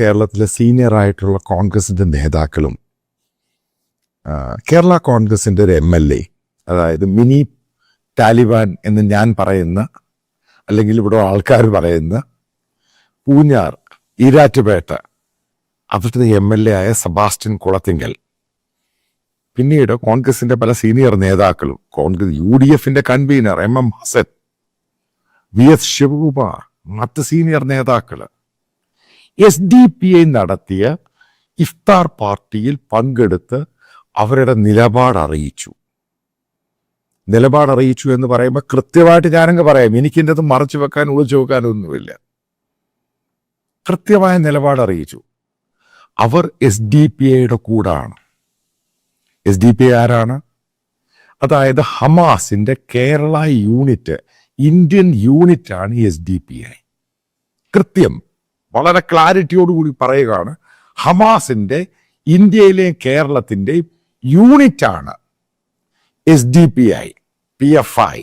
കേരളത്തിലെ സീനിയർ ആയിട്ടുള്ള കോൺഗ്രസിന്റെ നേതാക്കളും കേരള കോൺഗ്രസിന്റെ ഒരു എം എൽ എ അതായത് മിനി താലിബാൻ എന്ന് ഞാൻ പറയുന്ന അല്ലെങ്കിൽ ഇവിടെ ആൾക്കാർ പറയുന്ന പൂഞ്ഞാർ ഈരാറ്റുപേട്ട അവിടുത്തെ എം എൽ എ ആയ സെബാസ്റ്റ്യൻ കുളത്തിങ്കൽ. പിന്നീട് കോൺഗ്രസിന്റെ പല സീനിയർ നേതാക്കളും കോൺഗ്രസ് യു ഡി എഫിന്റെ convenor M M Hasan V S Sivakumar മറ്റ് സീനിയർ നേതാക്കൾ എസ് ഡി പി ഐ നടത്തിയ ഇഫ്താർ പാർട്ടിയിൽ പങ്കെടുത്ത് അവരുടെ നിലപാട് അറിയിച്ചു നിലപാട് അറിയിച്ചു എന്ന് പറയുമ്പോൾ കൃത്യമായിട്ട് ഞാനങ്ങ് പറയാം. എനിക്കിന്റെ അത് മറച്ചു വെക്കാൻ ഒളിച്ചു വെക്കാനൊന്നുമില്ല കൃത്യമായ നിലപാട് അറിയിച്ചു അവർ എസ് ഡി പി ഐയുടെ കൂടാണ്. എസ് ഡി പി ഐ ആരാണ്? അതായത് ഹമാസിന്റെ കേരള യൂണിറ്റ് ഇന്ത്യൻ യൂണിറ്റാണ് എസ് ഡി പി ഐ. കൃത്യം വളരെ ക്ലാരിറ്റിയോടുകൂടി പറയുകയാണ് ഹമാസിന്റെ ഇന്ത്യയിലെയും കേരളത്തിന്റെയും യൂണിറ്റാണ് S D P I P F I.